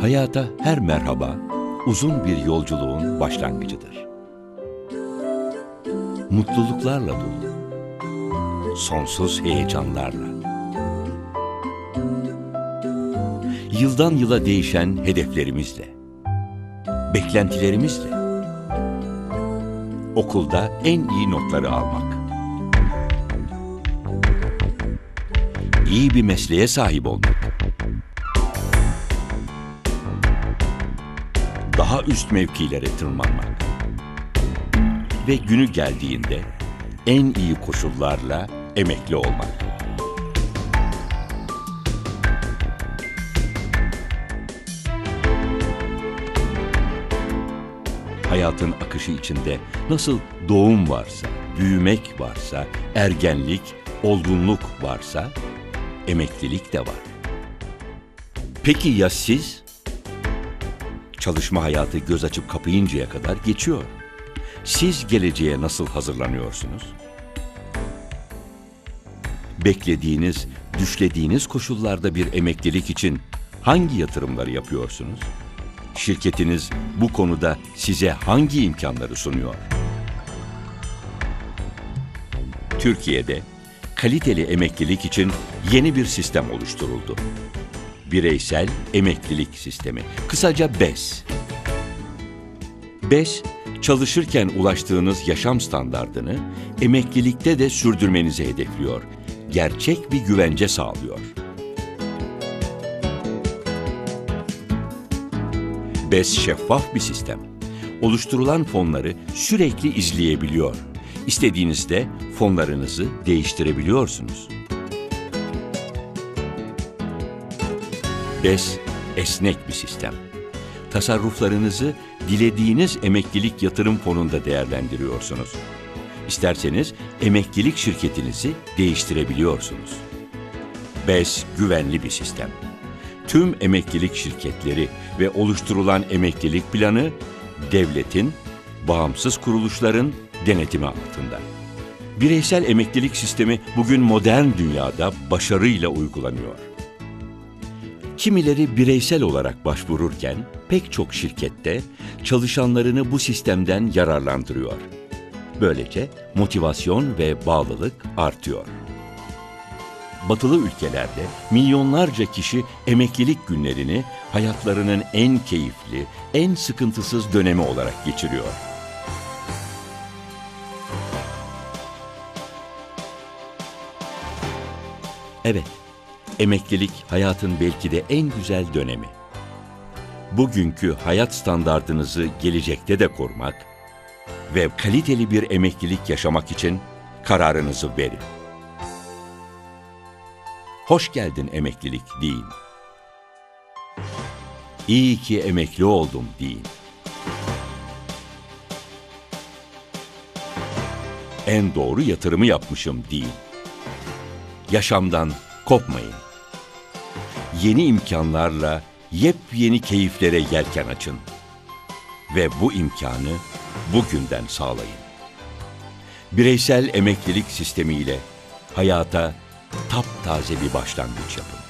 Hayata her merhaba uzun bir yolculuğun başlangıcıdır. Mutluluklarla dolu, sonsuz heyecanlarla. Yıldan yıla değişen hedeflerimizle, beklentilerimizle. Okulda en iyi notları almak. İyi bir mesleğe sahip olmak. Daha üst mevkilere tırmanmak. Ve günü geldiğinde en iyi koşullarla emekli olmak. Hayatın akışı içinde nasıl doğum varsa, büyümek varsa, ergenlik, olgunluk varsa emeklilik de var. Peki ya siz? Çalışma hayatı göz açıp kapayıncaya kadar geçiyor. Siz geleceğe nasıl hazırlanıyorsunuz? Beklediğiniz, düşlediğiniz koşullarda bir emeklilik için hangi yatırımları yapıyorsunuz? Şirketiniz bu konuda size hangi imkanları sunuyor? Türkiye'de kaliteli emeklilik için yeni bir sistem oluşturuldu. Bireysel Emeklilik Sistemi, kısaca BES. BES, çalışırken ulaştığınız yaşam standardını emeklilikte de sürdürmenizi hedefliyor. Gerçek bir güvence sağlıyor. BES şeffaf bir sistem. Oluşturulan fonları sürekli izleyebiliyor. İstediğinizde fonlarınızı değiştirebiliyorsunuz. BES esnek bir sistem. Tasarruflarınızı dilediğiniz emeklilik yatırım fonunda değerlendiriyorsunuz. İsterseniz emeklilik şirketinizi değiştirebiliyorsunuz. BES güvenli bir sistem. Tüm emeklilik şirketleri ve oluşturulan emeklilik planı devletin, bağımsız kuruluşların denetimi altında. Bireysel emeklilik sistemi bugün modern dünyada başarıyla uygulanıyor. Kimileri bireysel olarak başvururken pek çok şirkette çalışanlarını bu sistemden yararlandırıyor. Böylece motivasyon ve bağlılık artıyor. Batılı ülkelerde milyonlarca kişi emeklilik günlerini hayatlarının en keyifli, en sıkıntısız dönemi olarak geçiriyor. Evet, emeklilik hayatın belki de en güzel dönemi. Bugünkü hayat standardınızı gelecekte de korumak ve kaliteli bir emeklilik yaşamak için kararınızı verin. Hoş geldin emeklilik deyin. İyi ki emekli oldum deyin. En doğru yatırımı yapmışım deyin yaşamdan kopmayın. Yeni imkanlarla yepyeni keyiflere yelken açın ve bu imkanı bugünden sağlayın. Bireysel emeklilik sistemiyle hayata taptaze bir başlangıç yapın.